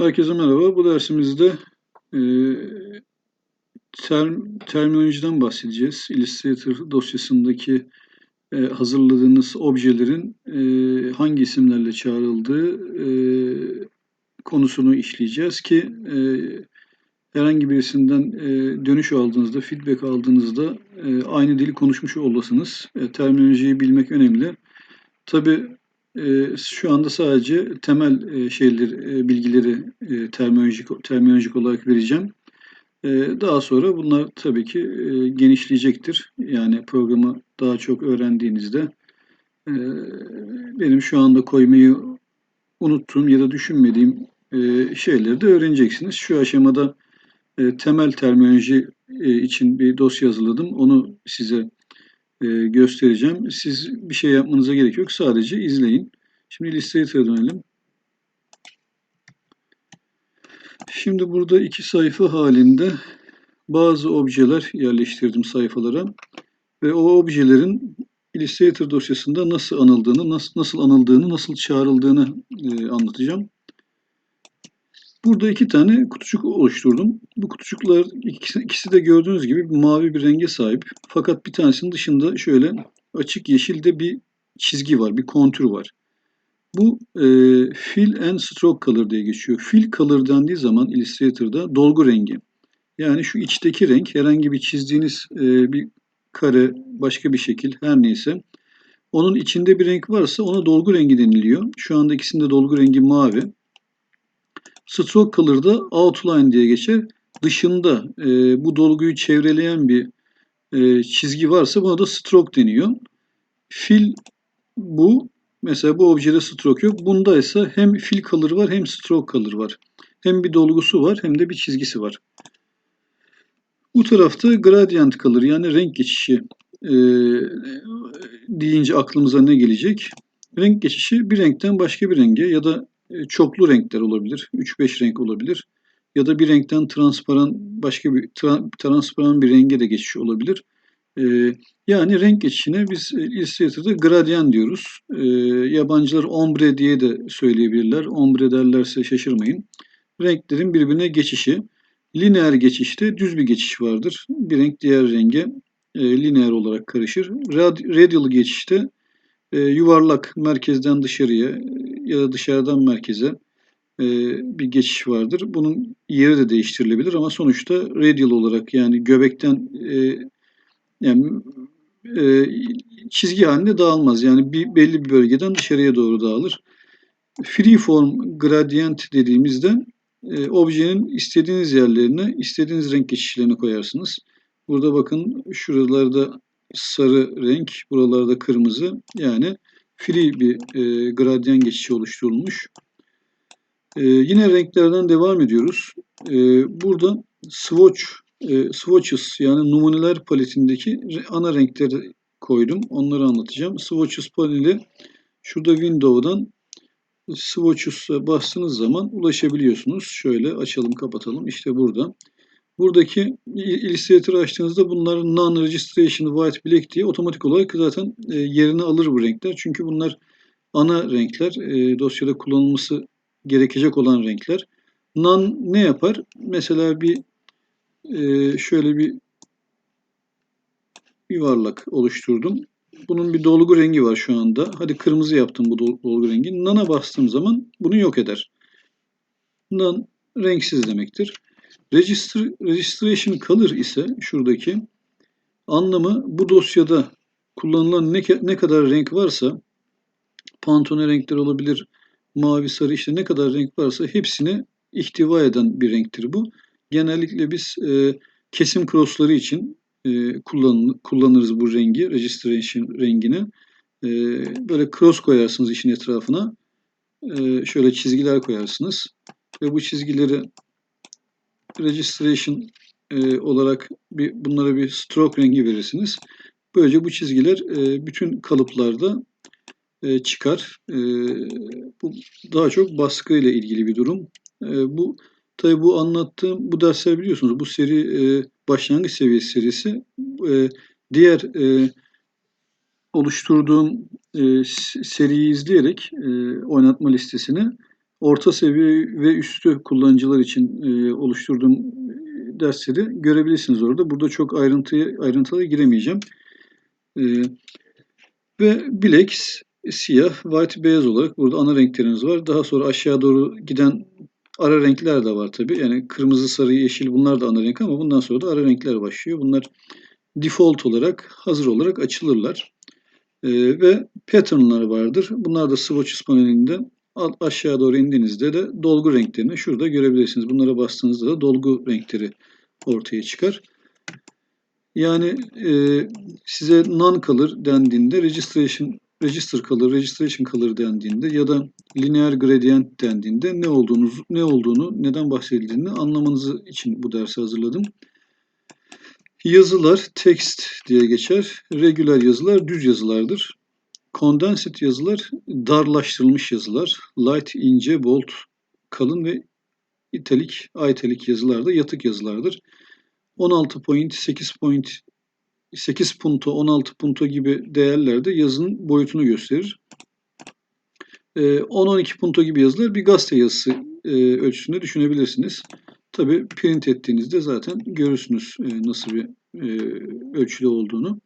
Herkese merhaba. Bu dersimizde e, term, terminolojiden bahsedeceğiz. Illustrator dosyasındaki e, hazırladığınız objelerin e, hangi isimlerle çağrıldığı e, konusunu işleyeceğiz ki e, herhangi birisinden e, dönüş aldığınızda, feedback aldığınızda e, aynı dili konuşmuş olasınız. E, terminolojiyi bilmek önemli. Tabii şu anda sadece temel e, şeyler, e, bilgileri e, terminolojik, terminolojik olarak vereceğim. E, daha sonra bunlar tabii ki genişleyecektir. Yani programı daha çok öğrendiğinizde benim şu anda koymayı unuttuğum ya da düşünmediğim şeyleri de öğreneceksiniz. Şu aşamada temel terminoloji için bir dosya hazırladım. Onu size e, göstereceğim. Siz bir şey yapmanıza gerek yok. Sadece izleyin. Şimdi Illustrator'a dönelim. Şimdi burada iki sayfa halinde bazı objeler yerleştirdim sayfalara ve o objelerin Illustrator dosyasında nasıl anıldığını, nasıl nasıl anıldığını, nasıl çağrıldığını e, anlatacağım. Burada iki tane kutucuk oluşturdum. Bu kutucuklar ikisi, de gördüğünüz gibi mavi bir renge sahip. Fakat bir tanesinin dışında şöyle açık yeşilde bir çizgi var, bir kontür var. Bu e, fill and stroke color diye geçiyor. Fill color dendiği zaman Illustrator'da dolgu rengi. Yani şu içteki renk herhangi bir çizdiğiniz e, bir kare, başka bir şekil her neyse. Onun içinde bir renk varsa ona dolgu rengi deniliyor. Şu anda ikisinde dolgu rengi mavi. Stroke color'da outline diye geçer. Dışında e, bu dolguyu çevreleyen bir e, çizgi varsa buna da stroke deniyor. Fill bu. Mesela bu objede stroke yok. Bunda ise hem fill color var hem stroke color var. Hem bir dolgusu var hem de bir çizgisi var. Bu tarafta gradient color yani renk geçişi e, deyince aklımıza ne gelecek? Renk geçişi bir renkten başka bir renge ya da çoklu renkler olabilir. 3-5 renk olabilir. Ya da bir renkten transparan başka bir tra, transparan bir renge de geçiş olabilir. E, yani renk geçişine biz e, Illustrator'da gradient diyoruz. E, yabancılar ombre diye de söyleyebilirler. Ombre derlerse şaşırmayın. Renklerin birbirine geçişi. Lineer geçişte düz bir geçiş vardır. Bir renk diğer renge e, lineer olarak karışır. Rad, radial geçişte e, yuvarlak merkezden dışarıya ya da dışarıdan merkeze e, bir geçiş vardır. Bunun yeri de değiştirilebilir ama sonuçta radial olarak yani göbekten e, yani e, çizgi halinde dağılmaz. Yani bir belli bir bölgeden dışarıya doğru dağılır. Freeform gradient dediğimizde e, objenin istediğiniz yerlerine istediğiniz renk geçişlerini koyarsınız. Burada bakın şuralarda sarı renk, buralarda kırmızı. Yani free bir e, gradyen geçişi oluşturulmuş. E, yine renklerden devam ediyoruz. E, burada swatch, e, swatches yani numuneler paletindeki ana renkleri koydum. Onları anlatacağım. Swatches paneli şurada Windows'dan swatches'a bastığınız zaman ulaşabiliyorsunuz. Şöyle açalım kapatalım. İşte burada. Buradaki Illustrator'ı açtığınızda bunlar non-registration white black diye otomatik olarak zaten e, yerini alır bu renkler. Çünkü bunlar ana renkler. E, dosyada kullanılması gerekecek olan renkler. Non ne yapar? Mesela bir e, şöyle bir yuvarlak oluşturdum. Bunun bir dolgu rengi var şu anda. Hadi kırmızı yaptım bu dolgu rengi. Non'a bastığım zaman bunu yok eder. Non renksiz demektir. Register, registration color ise şuradaki anlamı bu dosyada kullanılan ne, ne kadar renk varsa pantone renkler olabilir, mavi, sarı işte ne kadar renk varsa hepsini ihtiva eden bir renktir bu. Genellikle biz e, kesim crossları için e, kullan, kullanırız bu rengi, registration rengini. E, böyle cross koyarsınız işin etrafına. E, şöyle çizgiler koyarsınız. Ve bu çizgileri registration e, olarak bir, bunlara bir stroke rengi verirsiniz. Böylece bu çizgiler e, bütün kalıplarda e, çıkar. E, bu daha çok baskı ile ilgili bir durum. E, bu tabi bu anlattığım bu dersler biliyorsunuz bu seri e, başlangıç seviyesi serisi. E, diğer e, oluşturduğum e, seriyi izleyerek e, oynatma listesini orta seviye ve üstü kullanıcılar için e, oluşturduğum dersleri görebilirsiniz orada. Burada çok ayrıntıya ayrıntılara giremeyeceğim. E, ve bilek siyah, white, beyaz olarak burada ana renklerimiz var. Daha sonra aşağı doğru giden ara renkler de var tabi. Yani kırmızı, sarı, yeşil bunlar da ana renk ama bundan sonra da ara renkler başlıyor. Bunlar default olarak, hazır olarak açılırlar. Ee, ve pattern'lar vardır. Bunlar da swatches panelinde aşağı doğru indiğinizde de dolgu renklerini şurada görebilirsiniz. Bunlara bastığınızda da dolgu renkleri ortaya çıkar. Yani e, size non color dendiğinde registration register color, registration color dendiğinde ya da linear gradient dendiğinde ne olduğunuz ne olduğunu, neden bahsedildiğini anlamanızı için bu dersi hazırladım. Yazılar text diye geçer. Regular yazılar düz yazılardır. Condensed yazılar darlaştırılmış yazılar. Light, ince, bold, kalın ve italik, italik yazılar da yatık yazılardır. 16 point, 8 point, 8 punto, 16 punto gibi değerlerde yazının boyutunu gösterir. 10-12 ee, punto gibi yazılar bir gazete yazısı e, ölçüsünde düşünebilirsiniz. Tabi print ettiğinizde zaten görürsünüz e, nasıl bir e, ölçüde olduğunu.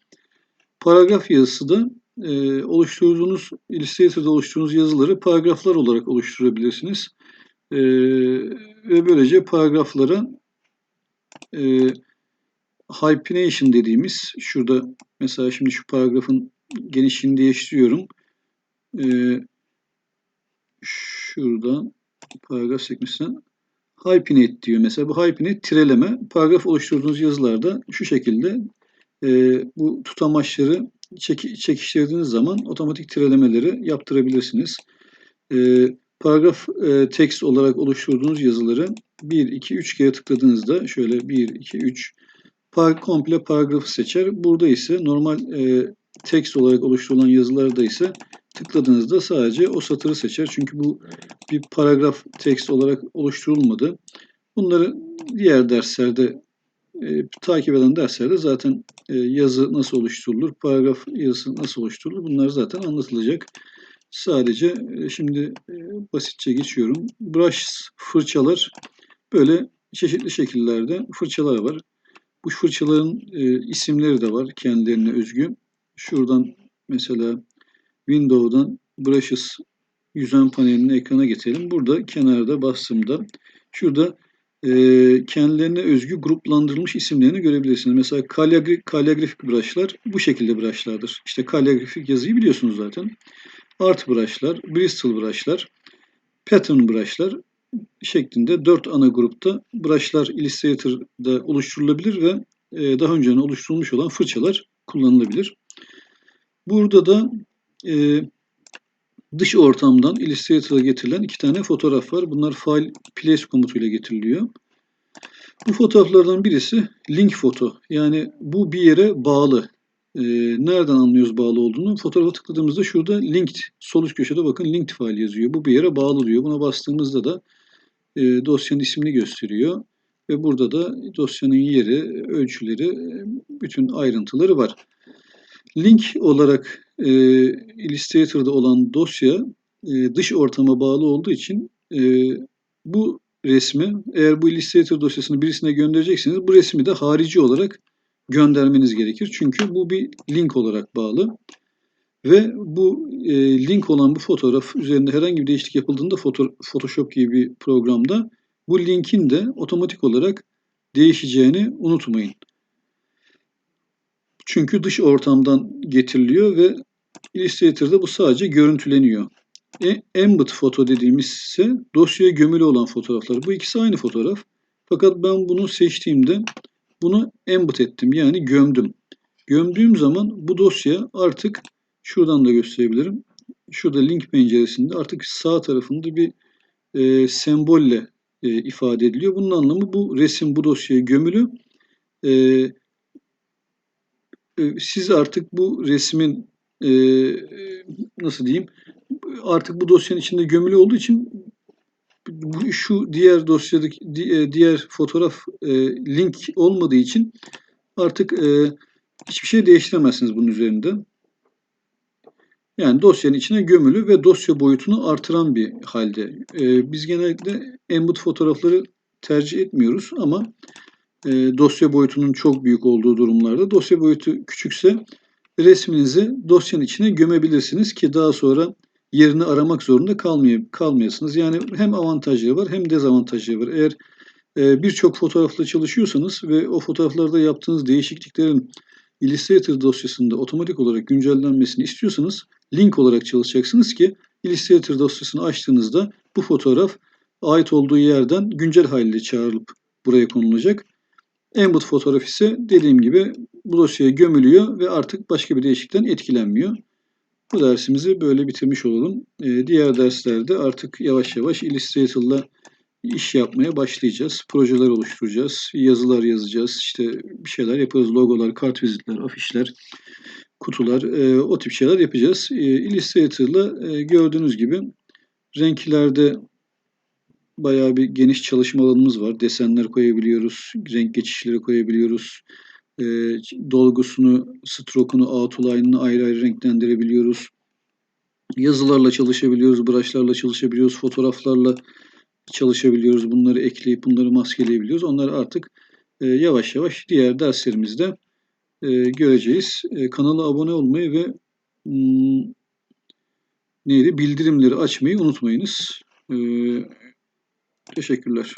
Paragraf yazısı da oluşturduğunuz, Illustrator'da oluşturduğunuz yazıları paragraflar olarak oluşturabilirsiniz. Ve böylece paragraflara hyphenation dediğimiz şurada mesela şimdi şu paragrafın genişliğini değiştiriyorum. Ee, şuradan paragraf sekmesinden hyphenate diyor. Mesela bu hyphenate tireleme. Paragraf oluşturduğunuz yazılarda şu şekilde e, bu tutamaçları çek, çekiştirdiğiniz zaman otomatik tirelemeleri yaptırabilirsiniz. E, paragraf e, text olarak oluşturduğunuz yazıları 1, 2, 3 kere tıkladığınızda şöyle 1, 2, 3 par komple paragrafı seçer. Burada ise normal e, text olarak oluşturulan yazılarda ise tıkladığınızda sadece o satırı seçer. Çünkü bu bir paragraf text olarak oluşturulmadı. Bunları diğer derslerde e, takip eden derslerde zaten e, yazı nasıl oluşturulur, paragraf yazısı nasıl oluşturulur bunlar zaten anlatılacak. Sadece e, şimdi e, basitçe geçiyorum. Brush fırçalar böyle çeşitli şekillerde fırçalar var. Bu fırçaların e, isimleri de var kendilerine özgü. Şuradan mesela Window'dan Brushes yüzen panelini ekrana getirelim. Burada kenarda bastığımda şurada e, kendilerine özgü gruplandırılmış isimlerini görebilirsiniz. Mesela kaligrafik, kaligrafik brushlar bu şekilde brushlardır. İşte kaligrafik yazıyı biliyorsunuz zaten. Art brushlar, Bristol brushlar, pattern brushlar şeklinde dört ana grupta brushlar Illustrator'da oluşturulabilir ve e, daha önceden oluşturulmuş olan fırçalar kullanılabilir. Burada da e, dış ortamdan Illustrator'a getirilen iki tane fotoğraf var. Bunlar file place komutuyla getiriliyor. Bu fotoğraflardan birisi link foto. Yani bu bir yere bağlı. Ee, nereden anlıyoruz bağlı olduğunu? Fotoğrafa tıkladığımızda şurada linked, sol üst köşede bakın linked file yazıyor. Bu bir yere bağlı diyor. Buna bastığımızda da e, dosyanın ismini gösteriyor. Ve burada da dosyanın yeri, ölçüleri, e, bütün ayrıntıları var. Link olarak e, Illustrator'da olan dosya e, dış ortama bağlı olduğu için e, bu resmi eğer bu Illustrator dosyasını birisine göndereceksiniz bu resmi de harici olarak göndermeniz gerekir. Çünkü bu bir link olarak bağlı. Ve bu e, link olan bu fotoğraf üzerinde herhangi bir değişiklik yapıldığında foto, Photoshop gibi bir programda bu linkin de otomatik olarak değişeceğini unutmayın. Çünkü dış ortamdan getiriliyor ve Illustrator'da bu sadece görüntüleniyor. E, embed foto dediğimiz ise dosyaya gömülü olan fotoğraflar. Bu ikisi aynı fotoğraf. Fakat ben bunu seçtiğimde bunu embed ettim yani gömdüm. Gömdüğüm zaman bu dosya artık şuradan da gösterebilirim. Şurada link penceresinde artık sağ tarafında bir e, sembolle e, ifade ediliyor. Bunun anlamı bu resim bu dosyaya gömülü. E, siz artık bu resmin e, nasıl diyeyim artık bu dosyanın içinde gömülü olduğu için şu diğer dosyadaki e, diğer fotoğraf e, link olmadığı için artık e, hiçbir şey değiştiremezsiniz bunun üzerinde. Yani dosyanın içine gömülü ve dosya boyutunu artıran bir halde. Ee, biz genellikle embed fotoğrafları tercih etmiyoruz ama e, dosya boyutunun çok büyük olduğu durumlarda dosya boyutu küçükse resminizi dosyanın içine gömebilirsiniz ki daha sonra yerini aramak zorunda kalmay kalmayasınız. Yani hem avantajları var hem dezavantajları var. Eğer e, birçok fotoğrafla çalışıyorsanız ve o fotoğraflarda yaptığınız değişikliklerin Illustrator dosyasında otomatik olarak güncellenmesini istiyorsanız link olarak çalışacaksınız ki Illustrator dosyasını açtığınızda bu fotoğraf ait olduğu yerden güncel haliyle çağrılıp buraya konulacak. Embed fotoğraf ise dediğim gibi bu dosyaya gömülüyor ve artık başka bir değişiklikten etkilenmiyor. Bu dersimizi böyle bitirmiş olalım. Ee, diğer derslerde artık yavaş yavaş Illustrator'la iş yapmaya başlayacağız. Projeler oluşturacağız, yazılar yazacağız, işte bir şeyler yaparız. Logolar, kartvizitler, afişler, kutular, e, o tip şeyler yapacağız. E, Illustrator'la e, gördüğünüz gibi renklerde bayağı bir geniş çalışma alanımız var. Desenler koyabiliyoruz, renk geçişleri koyabiliyoruz. E, dolgusunu, stroke'unu, outline'ını ayrı ayrı renklendirebiliyoruz. Yazılarla çalışabiliyoruz, brushlarla çalışabiliyoruz, fotoğraflarla çalışabiliyoruz. Bunları ekleyip bunları maskeleyebiliyoruz. Onları artık e, yavaş yavaş diğer derslerimizde e, göreceğiz. E, kanala abone olmayı ve hmm, neydi bildirimleri açmayı unutmayınız. E, teşekkürler.